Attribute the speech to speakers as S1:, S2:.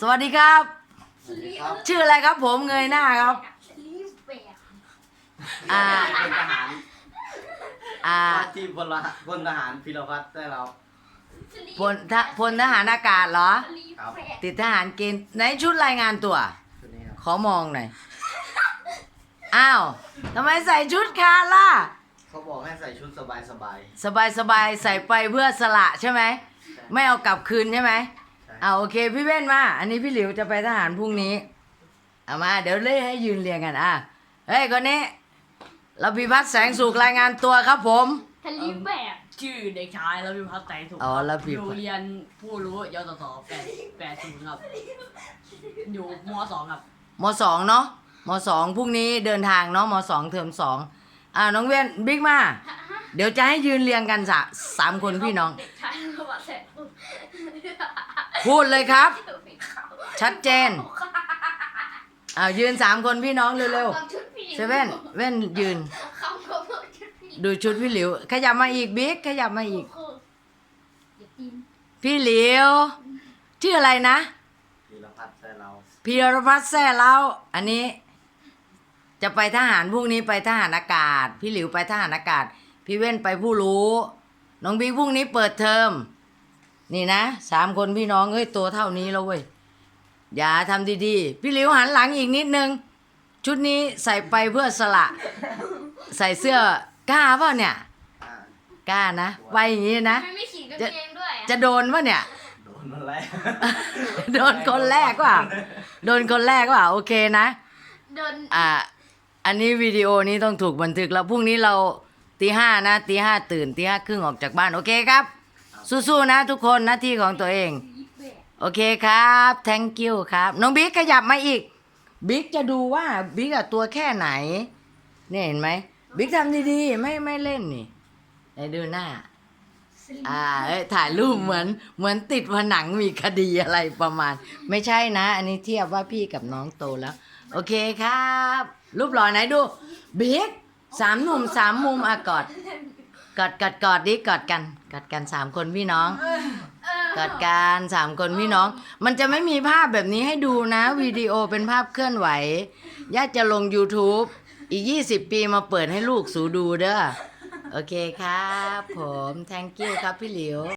S1: สวัสดีครับ
S2: สวัสดีครับ
S1: ชื่ออะไรครับผมเงยหน้าครับ
S3: รีบแบก
S1: อ่า
S2: เป็นทหาร
S1: อ่า
S2: ว่าที่พลทหารพลทหารพิรพัฒน์ได้เรา
S1: พลทพลทหารอากาศเหรอ
S3: รีบแบก
S1: ติดทหารเกณฑ์ไหนชุดรายงานตัว
S2: ชุดนี้ครับ
S1: ขอมองหน่อย อ้าวทำไมใส่ชุดคาล่ะ
S2: เขาบอกให้ใส่ชุดสบายสบาย
S1: สบายสบายใส่ไปเพื่อสละใช่ไหม ไม่เอากลับคืนใช่ไหม
S2: ๆใช่
S1: เอาโอเคพี่เว้นมา อันนี้พี่หลิวจะไปทหารพรุ่งนี้ เอามา เดี๋ยวเล่ให้ยืนเรียงกันอะเฮ้ยคนนี้เราพิพัฒน์แสงสุขรายงานตัวครับผม
S3: ทะลีแบก
S4: ชื่อเด็กชายระพิพัฒน์แสงสุข
S1: อ๋อระพิพัฒน์
S4: โรงเรียนผู้รู้ยศสแปดแปดศูนย์ครับ อยู่มสองครับ
S1: มสองเนาะมสองพรุ่งนี้เดินทางเนาะมสองเทอมสองอ่าน้องเว้นบิ๊กมา เดี๋ยวจะให้ยืนเรียงกันสะสามคนพี่น้อง
S3: เด็กชายระบัดแสง
S1: พูดเลยครับ ชัดเจนอ่ายืนสามคนพี่น้องเร็วๆเซเว่นเว้นยืน
S3: คำก็พูดชุดพี่
S1: ดูชุดพี่หลิว ขยับมาอีกบิ๊กขยับมาอีก
S3: อย่าตีน
S1: พี่หลิวชื่ออะไรนะ
S2: พิรพัฒน์ได้เรา
S1: พีรพัฒน์แซ่เล้าอันนี้ จะไปทหารพรุ่งนี้ไปทหารอากาศ พี่หลิวไปทหารอากาศ พี่เว้นไปผู้รู้ น้องบิ๊กพรุ่งนี้เปิดเทอม นี่นะสามคนพี่น้องเอ้ยตัวเท่านี้แล้วเว้ยอย่าทำดีๆ พี่หลิวหันหลังอีกนิดนึง ชุดนี้ใส่ไปเพื่อสละ ใส่เสื้อกล้าเปล่าเนี่ย
S2: อ่าก
S1: ล้านะไปอย่างนี้นะ
S3: ไม่ไม่ฉีกกางเกงด้วย
S1: จะโดนปะเนี่ย
S2: โดนมาแล้ว
S1: โดนคนแรกว่า โดนคนแรกว่าโอเคนะ
S3: โดน
S1: อ่า อันนี้วิดีโอนี้ต้องถูกบันทึกแล้วพรุ่งนี้เราตีห้านะตีห้าตื่นตีห้าครึ่งออกจากบ้านโอเคครับ สู้ๆนะทุกคนหน้าที่ของตัวเอง โอเคครับ thank you ครับ น้องบิ๊กขยับมาอีก บิ๊กจะดูว่าบิ๊กอะตัวแค่ไหน เนี่ยเห็นไหม บิ๊กทำดีๆ ไม่ไม่เล่นนี่ไหนดูหน้า อ่าเอ้ยถ่ายรูปเหมือนเหมือนติดผนังมีคดีอะไรประมาณ ไม่ใช่นะ อันนี้เทียบว่าพี่กับน้องโตแล้ว โอเคครับ รูปหล่อไหนดู บิ๊กสามหนุ่มสามมุมอะกอด กอดกอดกอดดิกอดกันกอดกันสามคนพี่น้องกอดกันสามคนพี่น้อง มันจะไม่มีภาพแบบนี้ให้ดูนะวิดีโอเป็นภาพเคลื่อนไหวย่าจะลง YouTube อีก 20 ปีมาเปิดให้ลูกสูดูเด้อโอเคครับ ผม thank you ครับพี่หลิว